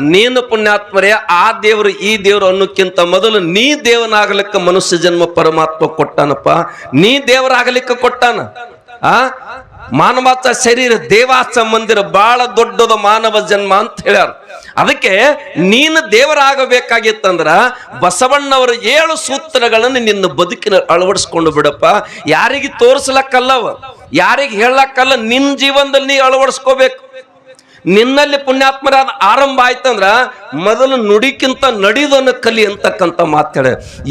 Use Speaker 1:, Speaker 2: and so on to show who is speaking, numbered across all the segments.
Speaker 1: ನೀನು ಪುಣ್ಯಾತ್ಮರೇ, ಆ ದೇವರು ಈ ದೇವರು ಅನ್ನೋಕ್ಕಿಂತ ಮೊದಲು ನೀ ದೇವನಾಗಲಿಕ್ಕೆ ಮನುಷ್ಯ ಜನ್ಮ ಪರಮಾತ್ಮ ಕೊಟ್ಟಾನಪ್ಪ. ನೀ ದೇವರಾಗಲಿಕ್ಕೆ ಕೊಟ್ಟಾನ? ಆ? ಮಾನವಾಚ ಶರೀರ, ದೇವಾಚ ಮಂದಿರ ಬಹಳ ದೊಡ್ಡದ ಮಾನವ ಜನ್ಮ ಅಂತ ಹೇಳ್ಯಾರ. ಅದಕ್ಕೆ ನೀನು ದೇವರಾಗಬೇಕಾಗಿತ್ತಂದ್ರ ಬಸವಣ್ಣವರ ಏಳು ಸೂತ್ರಗಳನ್ನು ನಿನ್ನ ಬದುಕಿನ ಅಳವಡಿಸ್ಕೊಂಡು ಬಿಡಪ್ಪ. ಯಾರಿಗೆ ತೋರಿಸ್ಲಕ್ಕಲ್ಲವ? ಯಾರಿಗೆ ಹೇಳಕ್ಕಲ್ಲ ನಿನ್ನ ಜೀವನದಲ್ಲಿ ನೀ ಅಳವಡಿಸ್ಕೋಬೇಕು. ನಿನ್ನಲ್ಲಿ ಪುಣ್ಯಾತ್ಮರಾದ ಆರಂಭ ಆಯ್ತಂದ್ರ ಮೊದಲು ನುಡಿಕ್ಕಿಂತ ನಡಿದನ್ನು ಕಲಿ ಅಂತಕ್ಕಂಥ ಮಾತಾಡ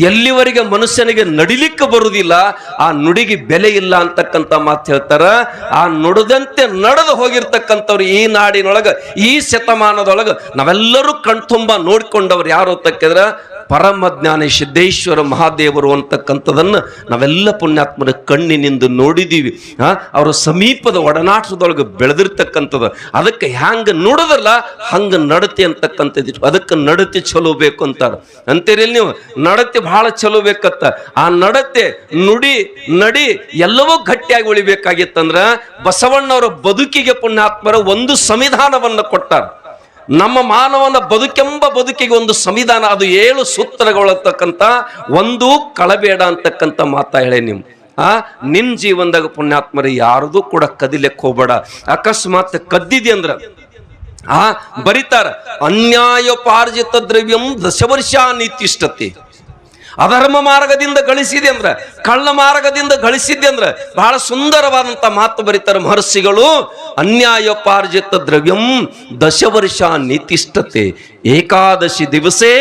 Speaker 1: ಎಲ್ಲಿವರೆಗೆ ಮನುಷ್ಯನಿಗೆ ನಡಿಲಿಕ್ಕೆ ಬರುವುದಿಲ್ಲ ಆ ನುಡಿಗೆ ಬೆಲೆ ಇಲ್ಲ ಅಂತಕ್ಕಂಥ ಮಾತು ಹೇಳ್ತಾರ. ಆ ನುಡಿದಂತೆ ನಡೆದು ಹೋಗಿರ್ತಕ್ಕಂಥವ್ರು ಈ ನಾಡಿನೊಳಗೆ, ಈ ಶತಮಾನದೊಳಗೆ, ನಾವೆಲ್ಲರೂ ಕಣ್ತುಂಬ ನೋಡ್ಕೊಂಡವ್ರು ಯಾರು ಅಂತಕ್ಕಿದ್ರ ಪರಮ ಜ್ಞಾನಿ ಸಿದ್ದೇಶ್ವರ ಮಹಾದೇವರು ಅಂತಕ್ಕಂಥದನ್ನು ನಾವೆಲ್ಲ ಪುಣ್ಯಾತ್ಮರ ಕಣ್ಣಿನಿಂದ ನೋಡಿದೀವಿ. ಆ, ಅವರ ಸಮೀಪದ ಒಡನಾಟದೊಳಗೆ ಬೆಳೆದಿರ್ತಕ್ಕಂಥದ್ದು ಅದಕ್ಕೆ ಹ್ಯಾಂಗೆ ನೋಡೋದಲ್ಲ, ಹಂಗೆ ನಡತೆ ಅಂತಕ್ಕಂಥದ್ದು. ಅದಕ್ಕೆ ನಡತೆ ಚಲೋ ಬೇಕು ಅಂತಾರ. ಅಂತೀರಿ ನೀವು, ನಡತೆ ಬಹಳ ಚಲೋ ಬೇಕತ್ತ. ಆ ನಡತೆ ನುಡಿ, ನಡಿ ಎಲ್ಲವೂ ಗಟ್ಟಿಯಾಗಿ ಉಳಿಬೇಕಾಗಿತ್ತಂದ್ರ ಬಸವಣ್ಣವರ ಬದುಕಿಗೆ ಪುಣ್ಯಾತ್ಮರ ಒಂದು ಸಂವಿಧಾನವನ್ನು ಕೊಟ್ಟಾರ. ನಮ್ಮ ಮಾನವನ ಬದುಕೆಂಬ ಬದುಕಿಗೆ ಒಂದು ಸಂವಿಧಾನ, ಅದು ಏಳು ಸೂತ್ರಗಳತಕ್ಕಂಥ ಒಂದು ಕಳಬೇಡ ಅಂತಕ್ಕಂಥ ಮಾತಾ ಹೇಳಿ ನೀವು ಆ ನಿನ್ ಜೀವನದಾಗ ಪುಣ್ಯಾತ್ಮರಿ ಯಾರದು ಕೂಡ ಕದಿಲೆಕ್ ಹೋಗ್ಬೇಡ. ಅಕಸ್ಮಾತ್ ಕದ್ದಿದೆ ಅಂದ್ರ? ಆ, ಬರೀತಾರ, ಅನ್ಯಾಯೋಪಾರ್ಜಿತ ದ್ರವ್ಯಂ ದಶವರ್ಷ ನೀತಿಷ್ಠತೆ ಅಧರ್ಮ ಮಾರ್ಗದಿಂದ ಗಳಿಸಿದೆ ಅಂದ್ರೆ, ಕಳ್ಳ ಮಾರ್ಗದಿಂದ ಗಳಿಸಿದ್ದೆ ಅಂದ್ರೆ, ಬಹಳ ಸುಂದರವಾದಂತ ಮಾತು ಬರೀತಾರೆ ಮಹರ್ಷಿಗಳು. ಅನ್ಯಾಯೋಪಾರ್ಜಿತ ದ್ರವ್ಯಂ ದಶವರ್ಷ ನಿತಿಷ್ಠತೆ, ಏಕಾದಶಿ ದಿವಸೇ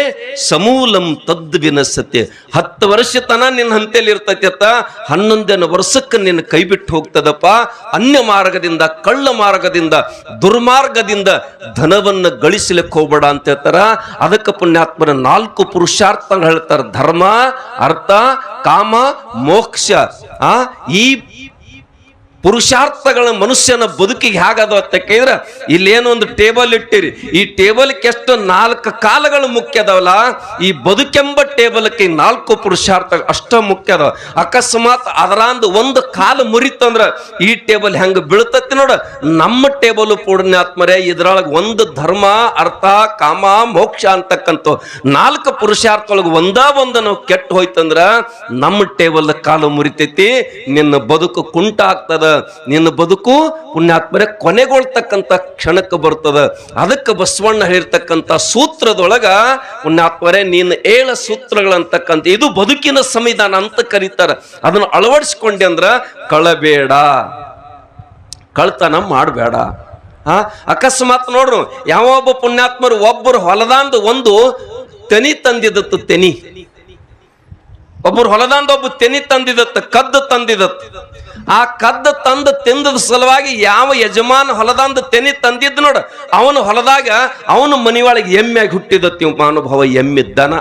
Speaker 1: ಸಮೂಲಂ ತದ್ ವಿನಸತೆ ಹತ್ತು ವರ್ಷ ತನ ನಿನ್ನ ಹಂತೆಯಲ್ಲಿ ಇರ್ತೈತಿ ಅತ್ತ, ಹನ್ನೊಂದನೇ ವರ್ಷಕ್ಕೆ ನಿನ್ನ ಕೈ ಬಿಟ್ಟು ಹೋಗ್ತದಪ್ಪ. ಅನ್ಯ ಮಾರ್ಗದಿಂದ, ಕಳ್ಳ ಮಾರ್ಗದಿಂದ, ದುರ್ಮಾರ್ಗದಿಂದ ಧನವನ್ನು ಗಳಿಸಲಿಕ್ಕೆ ಹೋಗ್ಬೇಡ ಅಂತ ಹೇಳ್ತಾರ. ಅದಕ್ಕೆ ಪುಣ್ಯಾತ್ಮನ ನಾಲ್ಕು ಪುರುಷಾರ್ಥಗಳು ಹೇಳ್ತಾರೆ, ಧರ್ಮ ಅರ್ಥ ಕಾಮ ಮೋಕ್ಷ ಆ ಈ ಪುರುಷಾರ್ಥಗಳ ಮನುಷ್ಯನ ಬದುಕಿಗೆ ಹೇಗದು ಅಂತ ಕೇಳಿದ್ರೆ? ಇಲ್ಲೇನೋ ಒಂದು ಟೇಬಲ್ ಇಟ್ಟಿರಿ. ಈ ಟೇಬಲ್ಗೆ ಎಷ್ಟು ನಾಲ್ಕು ಕಾಲಗಳು ಮುಖ್ಯ ಅದಾವಲ್ಲ? ಈ ಬದುಕೆಂಬ ಟೇಬಲ್ಗೆ ಈ ನಾಲ್ಕು ಪುರುಷಾರ್ಥ ಅಷ್ಟ ಮುಖ್ಯ ಅದಾವ. ಅಕಸ್ಮಾತ್ ಅದರಂದು ಒಂದು ಕಾಲು ಮುರಿತಂದ್ರ ಈ ಟೇಬಲ್ ಹೆಂಗೆ ಬೀಳ್ತತಿ ನೋಡ. ನಮ್ಮ ಟೇಬಲ್ ಪೂರ್ಣಾತ್ಮರೇ, ಇದ್ರೊಳಗೆ ಒಂದು ಧರ್ಮ, ಅರ್ಥ, ಕಾಮ, ಮೋಕ್ಷ ಅಂತಕ್ಕಂಥ ನಾಲ್ಕು ಪುರುಷಾರ್ಥೊಳಗೆ ಒಂದ ಒಂದು ನಾವು ಕೆಟ್ಟು ಹೋಯ್ತಂದ್ರ ನಮ್ಮ ಟೇಬಲ್ ಕಾಲು ಮುರಿತೈತಿ, ನಿನ್ನ ಬದುಕು ಕುಂಟ ಆಗ್ತದ ನಿನ್ನ ಬದುಕು ಪುಣ್ಯಾತ್ಮರೆ ಕೊನೆಗೊಳ್ತಕ್ಕಂಥ ಕ್ಷಣಕ್ಕೆ ಬರ್ತದ ಅದಕ್ಕೆ ಬಸವಣ್ಣ ಹೇಳಿರ್ತಕ್ಕಂಥ ಸೂತ್ರದೊಳಗ ಪುಣ್ಯಾತ್ಮರೇ, ನೀನು ಏಳ ಸೂತ್ರಗಳಂತಕ್ಕಂಥ, ಇದು ಬದುಕಿನ ಸಂವಿಧಾನ ಅಂತ ಕರೀತಾರೆ. ಅದನ್ನು ಅಳವಡಿಸ್ಕೊಂಡೆ ಅಂದ್ರೆ ಕಳಬೇಡ. ಕಳ್ತನ ಮಾಡಬೇಡ. ಆ, ಅಕಸ್ಮಾತ್ ನೋಡ್ರು, ಯಾವೊಬ್ಬ ಪುಣ್ಯಾತ್ಮರು ಒಬ್ಬರು ಹೊಲದಾಂದು ಒಂದು ತೆನಿ ತಂದಿದತ್ತು ತೆನಿ. ಒಬ್ಬರು ಹೊಲದಾಂದ ಒಬ್ಬ ತೆನಿ ತಂದಿದತ್ತ, ಕದ್ದು ತಂದಿದತ್ತ. ಆ ಕದ್ದು ತಂದು ತಿಂದದ ಸಲುವಾಗಿ ಯಾವ ಯಜಮಾನ ಹೊಲದಾಂದ ತೆನಿ ತಂದಿದ್ದು ನೋಡ, ಅವನು ಹೊಲದಾಗ ಅವನು ಮನಿಯೊಳಗೆ ಎಮ್ಮೆಯಾಗಿ ಹುಟ್ಟಿದತ್ತಿ ಮಹಾನುಭಾವ ಎಮ್ಮಿದ್ದನ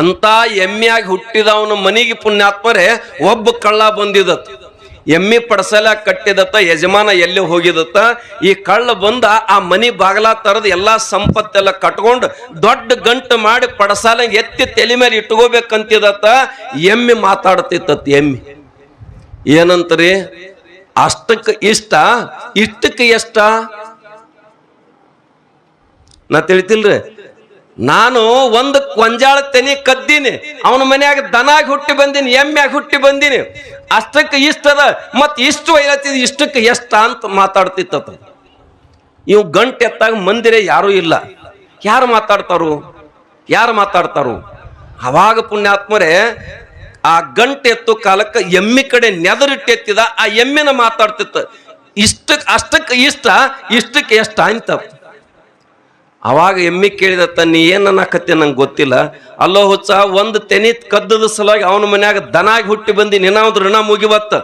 Speaker 1: ಅಂತ ಎಮ್ಮೆಯಾಗಿ ಹುಟ್ಟಿದವನ ಮನೆಗೆ ಪುಣ್ಯಾತ್ಮರೇ ಒಬ್ಬ ಕಳ್ಳ ಬಂದಿದತ್ ಎಮ್ಮಿ ಪಡಸಲ ಕಟ್ಟಿದತ್ತ, ಯಜಮಾನ ಎಲ್ಲಿ ಹೋಗಿದತ್ತ? ಈ ಕಳ್ಳ ಬಂದ ಆ ಮನಿ ಬಾಗಲ ತರದ ಎಲ್ಲಾ ಸಂಪತ್ತೆಲ್ಲ ಕಟ್ಕೊಂಡು ದೊಡ್ಡ ಗಂಟು ಮಾಡಿ ಪಡಸಾಲ ಎತ್ತಿ ತಲೆ ಮೇಲೆ ಇಟ್ಕೋಬೇಕಂತಿದತ್ತ, ಎಮ್ಮಿ ಮಾತಾಡ್ತಿತ್ತ ಎಮ್ಮಿ. ಏನಂತರಿ? ಅಷ್ಟಕ್ಕೆ ಇಷ್ಟ? ಇಷ್ಟಕ್ಕೆ ಎಷ್ಟ? ನಾ ತಿಳಿತಿಲ್ರಿ. ನಾನು ಒಂದು ಕೊಂಜಾಳ ತೆನಿ ಕದ್ದೀನಿ. ಅವನ ಮನ್ಯಾಗ ದನಾಗಿ ಹುಟ್ಟಿ ಬಂದೀನಿ, ಎಮ್ಮ್ಯಾಗ ಹುಟ್ಟಿ ಬಂದೀನಿ. ಅಷ್ಟಕ್ಕೆ ಇಷ್ಟದ ಮತ್ತು ಇಷ್ಟು ಒಯ್ಯತ್ತಿದ್ ಇಷ್ಟಕ್ಕೆ ಎಷ್ಟ ಅಂತ ಮಾತಾಡ್ತಿತ್ತ ಇವ್ ಗಂಟೆ ಎತ್ತಾಗ ಮಂದಿರ ಯಾರೂ ಇಲ್ಲ. ಯಾರು ಮಾತಾಡ್ತಾರು? ಯಾರು ಮಾತಾಡ್ತಾರು? ಅವಾಗ ಪುಣ್ಯಾತ್ಮರೇ, ಆ ಗಂಟೆ ಎತ್ತು ಕಾಲಕ್ಕೆ ಎಮ್ಮಿ ಕಡೆ ನೆದರಿಟ್ಟೆತ್ತಿದ ಆ ಎಮ್ಮಿನ ಮಾತಾಡ್ತಿತ್ತು. ಇಷ್ಟಕ್ಕೆ ಅಷ್ಟಕ್ಕೆ ಇಷ್ಟ, ಇಷ್ಟಕ್ಕೆ ಎಷ್ಟ ಅಂತ ಅವಾಗ ಎಮ್ಮಿ ಕೇಳಿದ ತನ್ನ ಏನನ್ನ ಕತ್ತೆ ನಂಗೆ ಗೊತ್ತಿಲ್ಲ. ಅಲ್ಲೋ ಹುಚ್ಚ, ಒಂದು ತೆನಿ ಕದ್ದದ ಸಲುವಾಗಿ ಅವನ ಮನ್ಯಾಗ ದನಾಗಿ ಹುಟ್ಟಿ ಬಂದಿ ನಿನ್ನಾವ್ದು ಋಣ ಮುಗಿವತ್ತ.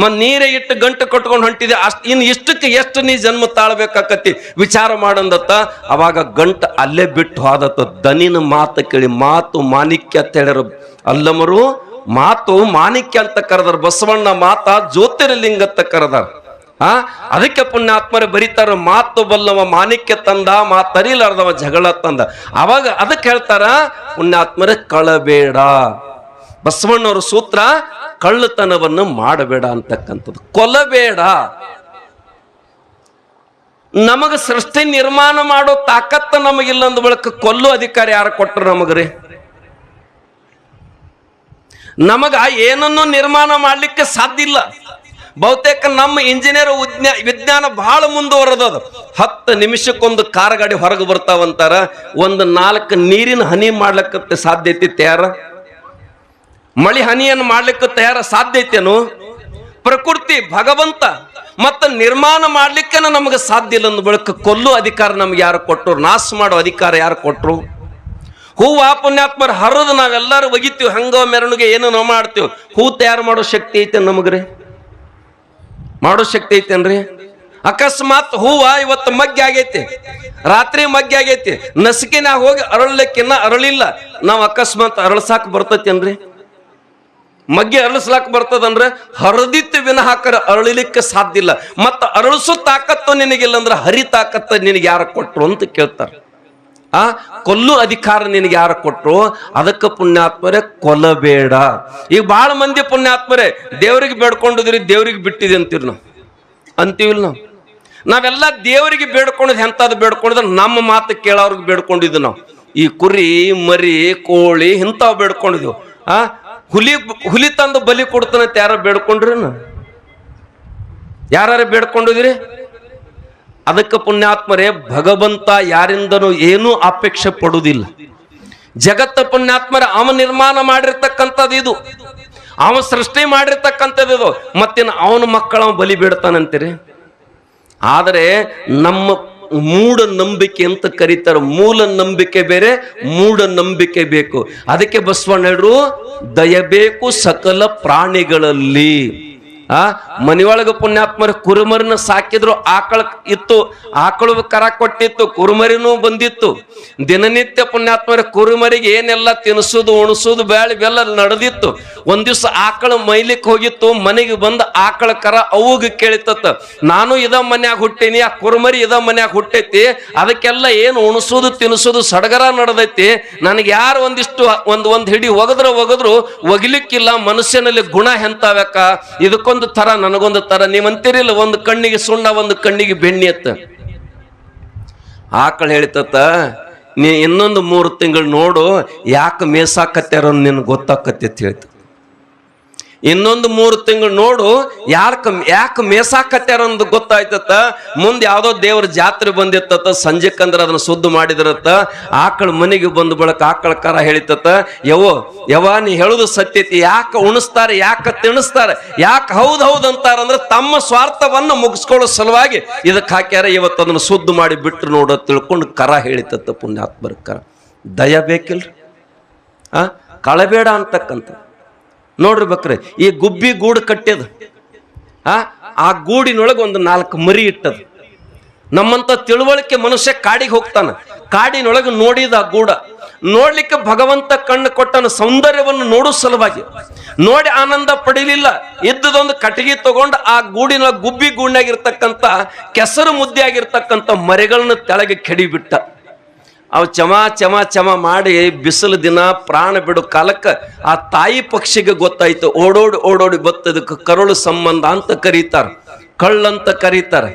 Speaker 1: ಮತ್ ನೀರೇ ಇಟ್ಟು ಗಂಟು ಕಟ್ಕೊಂಡು ಹೊಂಟಿದೆ ಅಷ್ಟು ಇನ್ನು ಇಷ್ಟಕ್ಕೆ ಎಷ್ಟು ನೀ ಜನ್ಮ ತಾಳ್ಬೇಕಾಕತಿ ವಿಚಾರ ಮಾಡಂದತ್ತ. ಅವಾಗ ಗಂಟು ಅಲ್ಲೇ ಬಿಟ್ಟು ಹೋದತ್ತ. ದನಿನ ಮಾತು ಕೇಳಿ, ಮಾತು ಮಾಣಿಕ್ಯ ಅಂತ ಹೇಳ್ಯಾರ. ಅಲ್ಲಮರು, ಮಾತು ಮಾಣಿಕ್ಯ ಅಂತ ಕರೆದಾರ. ಬಸವಣ್ಣ ಮಾತ ಜ್ಯೋತಿರ್ಲಿಂಗ ಅಂತ ಕರೆದಾರ. ಆ? ಅದಕ್ಕೆ ಪುಣ್ಯಾತ್ಮರು ಬರೀತಾರ, ಮಾತು ಬಲ್ಲವ ಮಾನಿಕ್ಯ ತಂದ ಮಾತರಿಲಾರ್ದವ ಜಗಳ ತಂದ. ಅವಾಗ ಅದಕ್ಕೆ ಹೇಳ್ತಾರ, ಪುಣ್ಯಾತ್ಮರ ಕಳಬೇಡ. ಬಸವಣ್ಣವ್ರ ಸೂತ್ರ, ಕಳ್ಳತನವನ್ನು ಮಾಡಬೇಡ ಅಂತಕ್ಕಂಥದ್ದು. ಕೊಲಬೇಡ ನಮಗ ಸೃಷ್ಟಿ ನಿರ್ಮಾಣ ಮಾಡೋ ತಾಕತ್ತ ನಮಗಿಲ್ಲ ಅಂದ ಬಳಿಕ ಕೊಲ್ಲು ಅಧಿಕಾರ ಯಾರು ಕೊಟ್ಟರು ನಮಗ್ರಿ? ನಮಗ ಏನನ್ನು ನಿರ್ಮಾಣ ಮಾಡಲಿಕ್ಕೆ ಸಾಧ್ಯ ಇಲ್ಲ. ಬಹುತೇಕ ನಮ್ಮ ಇಂಜಿನಿಯರ್ ವಿಜ್ಞಾ ವಿಜ್ಞಾನ ಬಹಳ ಮುಂದುವರೆದದು. ಹತ್ತು ನಿಮಿಷಕ್ಕೊಂದು ಕಾರ್ ಗಾಡಿ ಹೊರಗೆ ಬರ್ತಾವಂತಾರ, ಒಂದು ನಾಲ್ಕು ನೀರಿನ ಹನಿ ಮಾಡ್ಲಿಕ್ಕೆ ಸಾಧ್ಯ ಐತಿ ತಯಾರ ಮಳಿ ಹನಿಯನ್ನು ಮಾಡ್ಲಿಕ್ಕೆ ತಯಾರ ಸಾಧ್ಯ ಐತೇನು? ಪ್ರಕೃತಿ, ಭಗವಂತ ಮತ್ತ ನಿರ್ಮಾಣ ಮಾಡ್ಲಿಕ್ಕೆ ನಮಗೆ ಸಾಧ್ಯ ಇಲ್ಲ ಅಂದ ಬಳಿಕ ಕೊಲ್ಲು ಅಧಿಕಾರ ನಮ್ಗೆ ಯಾರು ಕೊಟ್ಟರು ನಾಶ ಮಾಡೋ ಅಧಿಕಾರ ಯಾರು ಕೊಟ್ಟರು ಹೂ ಆ ಪುಣ್ಯಾತ್ಮರ ಹರಿದು ನಾವೆಲ್ಲರೂ ಒಗಿತೀವಿ, ಹಂಗ ಮೆರವಣಿಗೆ ಏನು ನಾವು ಮಾಡ್ತೀವಿ? ಹೂ ತಯಾರು ಮಾಡೋ ಶಕ್ತಿ ಐತೆ ನಮಗ್ರಿ ಮಾಡೋ ಶಕ್ತಿ ಐತೇನ್ರಿ? ಅಕಸ್ಮಾತ್ ಹೂವ ಇವತ್ತು ಮಗ್ಗಿ ಆಗೈತಿ. ರಾತ್ರಿ ಮಗ್ಗಿ ಆಗೈತಿ. ನಸಿಕಿನಾಗ ಹೋಗಿ ಅರಳಲಿಕ್ಕಿನ್ನ ಅರಳಿಲ್ಲ. ನಾವು ಅಕಸ್ಮಾತ್ ಅರಳ್ಸಾಕ್ ಬರ್ತೈತೇನ್ರಿ? ಮಗ್ಗಿ ಅರಳಿಸ್ಲಾಕ್ ಬರ್ತದಂದ್ರೆ ಹರದಿತ್ತು ವಿನ ಹಾಕರ ಅರಳಿಲಿಕ್ಕೆ ಸಾಧ್ಯ ಇಲ್ಲ. ಮತ್ತ ಅರಳಿಸೋ ತಾಕತ್ತು ನಿನಗಿಲ್ಲ ಅಂದ್ರೆ ಹರಿ ತಾಕತ್ತ ನಿನಗೆ ಯಾರು ಕೊಟ್ಟರು ಅಂತ ಕೇಳ್ತಾರೆ. ಆ? ಕೊಲ್ಲು ಅಧಿಕಾರ ನಿನಗೆ ಯಾರು ಕೊಟ್ಟರು ಅದಕ್ಕೆ ಪುಣ್ಯಾತ್ಮರೇ ಕೊಲ್ಲಬೇಡ ಈಗ ಬಹಳ ಮಂದಿ ಪುಣ್ಯಾತ್ಮರೇ, ದೇವರಿಗೆ ಬೇಡ್ಕೊಂಡಿದ್ರಿ ದೇವರಿಗೆ ಬಿಟ್ಟಿದೆ ಅಂತೀವಿ ನಾವು. ಅಂತೀವಿಲ್ಲ ನಾವು. ನಾವೆಲ್ಲ ದೇವರಿಗೆ ಬೇಡ್ಕೊಂಡಿದ್ ಎಂಥದ್ದು ಬೇಡ್ಕೊಂಡಿದ್ರೆ ನಮ್ಮ ಮಾತು ಕೇಳೋರ್ಗೆ ಬೇಡ್ಕೊಂಡಿದ್ದು ನಾವು. ಈ ಕುರಿ, ಮರಿ, ಕೋಳಿ ಇಂಥವು ಬೇಡ್ಕೊಂಡಿದ್ವು ಆ? ಹುಲಿ ಹುಲಿ ತಂದು ಬಲಿ ಕೊಡ್ತಾನಂತ ಯಾರು ಬೇಡ್ಕೊಂಡ್ರಿ ಯಾರು ಬೇಡ್ಕೊಂಡಿದ್ರಿ? ಅದಕ್ಕೆ ಪುಣ್ಯಾತ್ಮರೇ, ಭಗವಂತ ಯಾರಿಂದನೂ ಏನೂ ಅಪೇಕ್ಷೆ ಪಡುವುದಿಲ್ಲ. ಜಗತ್ತ ಪುಣ್ಯಾತ್ಮರ ಅವ ನಿರ್ಮಾಣ ಮಾಡಿರ್ತಕ್ಕಂಥದ್ದು ಇದು. ಅವ ಸೃಷ್ಟಿ ಮಾಡಿರ್ತಕ್ಕಂಥದ್ದು ಇದು. ಮತ್ತೇನು ಅವನ ಮಕ್ಕಳ ಬಲಿ ಬಿಡ್ತಾನಂತೀರಿ? ಆದರೆ ನಮ್ಮ ಮೂಢ ನಂಬಿಕೆ ಅಂತ ಕರೀತಾರೆ. ಮೂಲ ನಂಬಿಕೆ ಬೇರೆ, ಮೂಢ ನಂಬಿಕೆ ಬೇಕು. ಅದಕ್ಕೆ ಬಸವಣ್ಣರು, ದಯಬೇಕು ಸಕಲ ಪ್ರಾಣಿಗಳಲ್ಲಿ. ಆ? ಮನೆಯೊಳಗ ಪುಣ್ಯಾತ್ಮರ ಕುರುಮರಿನ ಸಾಕಿದ್ರು ಆಕಳ ಇತ್ತು ಆಕಳು ಕರ ಕೊಟ್ಟಿತ್ತು, ಕುರುಮರಿನೂ ಬಂದಿತ್ತು. ದಿನನಿತ್ಯ ಪುಣ್ಯಾತ್ಮರ ಕುರುಮರಿಗೆ ಏನೆಲ್ಲ ತಿನ್ಸುದು, ಉಣಿಸೋದು, ಬ್ಯಾಳಿ, ಬೆಲ್ಲ ನಡೆದಿತ್ತು. ಒಂದ್ ದಿವ್ಸ ಆಕಳ ಮೈಲಿಕ್ ಹೋಗಿತ್ತು, ಮನೆಗೆ ಬಂದ ಆಕಳ ಕರ ಅವಾಗ ಕೇಳಿತತ್ತ. ನಾನು ಇದ ಮನ್ಯಾಗ ಹುಟ್ಟಿನಿ, ಆ ಕುರುಮರಿ ಇದ ಮನ್ಯಾಗ ಹುಟ್ಟೈತಿ, ಅದಕ್ಕೆಲ್ಲ ಏನು ಉಣಸುದು, ತಿನ್ಸುದು ಸಡಗರ ನಡೆದೈತಿ. ನನಗೆ ಯಾರು ಒಂದಿಷ್ಟು, ಒಂದ್ ಒಂದ್ ಹಿಡಿ ಒಗದ್ರ ಒಗದ್ರು ಒಗಿಲಿಕ್ಕಿಲ್ಲ ಮನುಷ್ಯನಲ್ಲಿ ಗುಣ ಹೆಂತಾವ್ಯಾಕ ಇದಕ್ಕೊಂದು ತರ, ನನಗೊಂದು ತರ. ನೀವಂತೀರಿಲ್ಲ, ಒಂದು ಕಣ್ಣಿಗೆ ಸುಣ್ಣ, ಒಂದು ಕಣ್ಣಿಗೆ ಬೆಣ್ಣಿ ಅತ್ತ ಆಕಳ ಹೇಳಿತತ್ತ, ನೀ ಇನ್ನೊಂದು ಮೂರು ತಿಂಗಳು ನೋಡು ಯಾಕೆ ಮೇಸಾಕತ್ಯಾರ ನಿನ್ಗೆ ಗೊತ್ತಾಕತ್ತೆ ಅಂತ ಹೇಳ್ತು ಇನ್ನೊಂದು ಮೂರು ತಿಂಗಳು ನೋಡು ಯಾಕ ಯಾಕೆ ಮೇಸಾಕತ್ಯಾರ ಅಂದ್ ಗೊತ್ತಾಯ್ತತ್ತ? ಮುಂದೆ ಯಾವುದೋ ದೇವ್ರ ಜಾತ್ರೆ ಬಂದಿತ್ತತ್ತ, ಸಂಜೆಕಂದ್ರ ಅದನ್ನ ಸುದ್ದು ಮಾಡಿದ್ರತ್ತ, ಆಕಳ ಮನೆಗೆ ಬಂದು ಬಳಕ ಆಕಳ ಕರ ಹೇಳಿತತ್ತ ಯವ್ವ ಯವ ನೀ ಹೇಳುದು ಸತ್ಯತಿ ಯಾಕೆ ಉಣಿಸ್ತಾರೆ, ಯಾಕೆ ತಿಣಿಸ್ತಾರೆ, ಯಾಕೆ ಹೌದು ಹೌದ್ ಅಂತಾರಂದ್ರೆ ತಮ್ಮ ಸ್ವಾರ್ಥವನ್ನು ಮುಗಿಸ್ಕೊಳ್ಳೋ ಸಲುವಾಗಿ ಇದಕ್ಕೆ ಹಾಕ್ಯಾರ, ಇವತ್ತು ಅದನ್ನ ಸುದ್ದು ಮಾಡಿ ಬಿಟ್ರು ನೋಡು ತಿಳ್ಕೊಂಡು ಕರ ಹೇಳಿತತ್ತ ಪುಣ್ಯಾತ್ಮರ ಕರ. ದಯ ಬೇಕಿಲ್ರಿ? ಆ? ಕಳಬೇಡ ಅಂತಕ್ಕಂಥ. ನೋಡ್ರಿ ಬಕ್ರೆ, ಈ ಗುಬ್ಬಿ ಗೂಡು ಕಟ್ಟ್ಯದ ಆ ಆ ಗೂಡಿನೊಳಗೆ ಒಂದು ನಾಲ್ಕು ಮರಿ ಇಟ್ಟದ. ನಮ್ಮಂತ ತಿಳುವಳಿಕೆ ಮನುಷ್ಯ ಕಾಡಿಗೆ ಹೋಗ್ತಾನ. ಕಾಡಿನೊಳಗೆ ನೋಡಿದ ಆ ಗೂಡ, ನೋಡ್ಲಿಕ್ಕೆ ಭಗವಂತ ಕಣ್ಣು ಕೊಟ್ಟನ ಸೌಂದರ್ಯವನ್ನು ನೋಡೋ ಸಲುವಾಗಿ. ನೋಡಿ ಆನಂದ ಪಡೀಲಿಲ್ಲ, ಇದ್ದದೊಂದು ಕಟ್ಟಿಗೆ ತಗೊಂಡು ಆ ಗೂಡಿನ ಗುಬ್ಬಿ ಗೂಡಿನಾಗಿರ್ತಕ್ಕಂಥ ಕೆಸರು ಮುದ್ದೆ ಆಗಿರ್ತಕ್ಕಂಥ ಮರಿಗಳನ್ನ ತೆಳಗೆ ಕೆಡಿಬಿಟ್ಟ. ಅವು ಚಮ ಚಮ ಚಮ ಮಾಡಿ ಬಿಸಿಲು ದಿನ ಪ್ರಾಣ ಬಿಡು ಕಾಲಕ್ಕೆ ಆ ತಾಯಿ ಪಕ್ಷಿಗೆ ಗೊತ್ತಾಯ್ತು. ಓಡೋಡಿ ಓಡೋಡಿ ಬತ್ತದಕ್ಕೆ ಕರುಳು ಸಂಬಂಧ ಅಂತ ಕರೀತಾರ. ಕಳ್ಳಂತ ಕರೀತಾರೆ.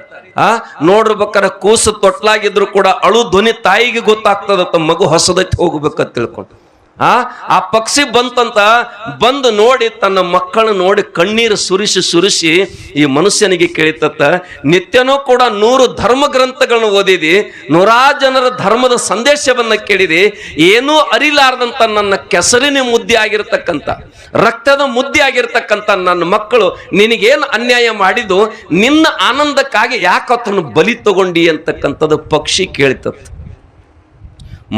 Speaker 1: ಆ ನೋಡ್ಬೇಕಾರೆ ಕೂಸು ತೊಟ್ಲಾಗಿದ್ರು ಕೂಡ ಅಳು ಧ್ವನಿ ತಾಯಿಗೆ ಗೊತ್ತಾಗ್ತದತ್ತ ಮಗು ಹೊಸದೈತಿ ಹೋಗ್ಬೇಕಂತ ತಿಳ್ಕೊಂಡು ಆ ಆ ಪಕ್ಷಿ ಬಂತಂತ ಬಂದು ನೋಡಿ ತನ್ನ ಮಕ್ಕಳನ್ನ ನೋಡಿ ಕಣ್ಣೀರು ಸುರಿಸಿ ಸುರಿಸಿ ಈ ಮನುಷ್ಯನಿಗೆ ಕೇಳಿತತ್ತ, ನಿತ್ಯನೂ ಕೂಡ ನೂರು ಧರ್ಮ ಗ್ರಂಥಗಳನ್ನು ಓದಿದಿ ನೂರಾ ಜನರ ಧರ್ಮದ ಸಂದೇಶವನ್ನ ಕೇಳಿದಿ, ಏನೂ ಅರಿಲಾರದಂತ ನನ್ನ ಕೆಸರಿನ ಮುದ್ದೆ ಆಗಿರ್ತಕ್ಕಂಥ ರಕ್ತದ ಮುದ್ದೆ ಆಗಿರ್ತಕ್ಕಂಥ ನನ್ನ ಮಕ್ಕಳು ನಿನಗೇನು ಅನ್ಯಾಯ ಮಾಡಿದ್ದು, ನಿನ್ನ ಆನಂದಕ್ಕಾಗಿ ಯಾಕೆ ಬಲಿ ತಗೊಂಡಿ ಅಂತಕ್ಕಂಥದ್ದು ಪಕ್ಷಿ ಕೇಳಿತತ್ತ.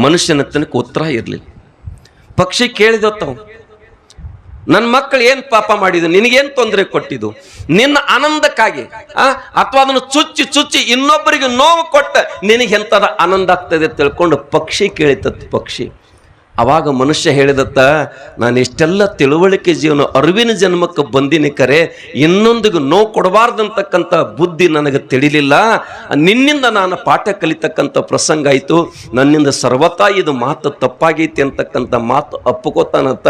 Speaker 1: ಮನುಷ್ಯನ ತನಕ ಉತ್ತರ ಇರಲಿಲ್ಲ. ಪಕ್ಷಿ ಕೇಳಿದತ್ತವು. ನನ್ನ ಮಕ್ಕಳು ಏನು ಪಾಪ ಮಾಡಿದ್ದು ನಿನಗೇನು ತೊಂದರೆ ಕೊಟ್ಟಿದ್ದು? ನಿನ್ನ ಆನಂದಕ್ಕಾಗಿ ಅಥವಾ ಅದನ್ನು ಚುಚ್ಚಿ ಚುಚ್ಚಿ ಇನ್ನೊಬ್ಬರಿಗೆ ನೋವು ಕೊಟ್ಟ ನಿನಗೆ ಎಂಥದ ಆನಂದ ಆಗ್ತದೆ ತಿಳ್ಕೊಂಡು ಪಕ್ಷಿ ಕೇಳಿತತ್ತು ಪಕ್ಷಿ. ಅವಾಗ ಮನುಷ್ಯ ಹೇಳಿದತ್ತ, ನಾನು ಇಷ್ಟೆಲ್ಲ ತಿಳುವಳಿಕೆ ಜೀವನ ಅರಿವಿನ ಜನ್ಮಕ್ಕೆ ಬಂದಿನಿ ಕರೆ, ಇನ್ನೊಂದಿಗೆ ನೋವು ಕೊಡಬಾರ್ದಂತಕ್ಕಂಥ ಬುದ್ಧಿ ನನಗೆ ತಿಳಿಲಿಲ್ಲ. ನಿನ್ನಿಂದ ನಾನು ಪಾಠ ಕಲಿತಕ್ಕಂಥ ಪ್ರಸಂಗ ಆಯಿತು. ನನ್ನಿಂದ ಸರ್ವತಾ ಇದು ಮಾತು ತಪ್ಪಾಗೈತಿ ಅಂತಕ್ಕಂಥ ಮಾತು ಅಪ್ಪುಕೋತಾನಂತ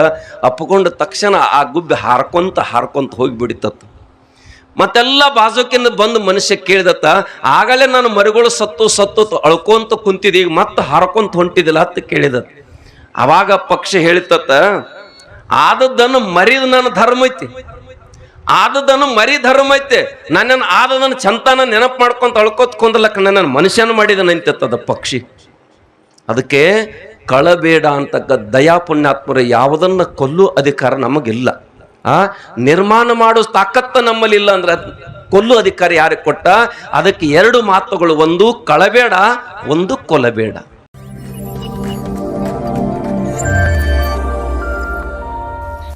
Speaker 1: ಅಪ್ಪಕೊಂಡ ತಕ್ಷಣ ಆ ಗುಬ್ಬಿ ಹಾರ್ಕೊಂತ ಹಾರ್ಕೊಂತ ಹೋಗಿಬಿಡಿತತ್ತು. ಮತ್ತೆಲ್ಲ ಬಾಜುಕಿಂದ ಬಂದು ಮನುಷ್ಯ ಕೇಳಿದತ್ತ, ಆಗಲೇ ನಾನು ಮರಿಗಳು ಸತ್ತು ಸತ್ತು ಅಳ್ಕೊಂತ ಕುಂತಿದ್ದೀಗ ಮತ್ತೆ ಹಾರ್ಕೊಂತ ಹೊಂಟಿದಿಲ್ಲ ಅಂತ ಕೇಳಿದ ಅವಾಗ ಪಕ್ಷಿ ಹೇಳಿತತ್ತ, ಆದದ್ದನ್ನು ಮರಿದ ನನ್ನ ಧರ್ಮ ಐತಿ. ಆದದನ್ನು ಮರಿ ಧರ್ಮ ಐತೆ. ನನ್ನನ್ನು ಆದದನ್ನು ಚಂತಾನ ನೆನಪು ಮಾಡ್ಕೊಂತ ಅಳ್ಕೊತ್ ಕುಂದಲಕ್ಕ ನನ್ನ ಮನುಷ್ಯನ ಮಾಡಿದ ನಿಂತದ ಪಕ್ಷಿ. ಅದಕ್ಕೆ ಕಳಬೇಡ ಅಂತಕ್ಕ ದಯಾ ಪುಣ್ಯಾತ್ಮರ ಯಾವುದನ್ನ ಕೊಲ್ಲು ಅಧಿಕಾರ ನಮಗಿಲ್ಲ. ಆ, ನಿರ್ಮಾಣ ಮಾಡೋ ತಾಕತ್ತ ನಮ್ಮಲ್ಲಿ ಇಲ್ಲ ಅಂದ್ರೆ ಕೊಲ್ಲು ಅಧಿಕಾರ ಯಾರಿಗೆ ಕೊಟ್ಟ? ಅದಕ್ಕೆ ಎರಡು ಮಾತುಗಳು, ಒಂದು ಕಳಬೇಡ, ಒಂದು ಕೊಲಬೇಡ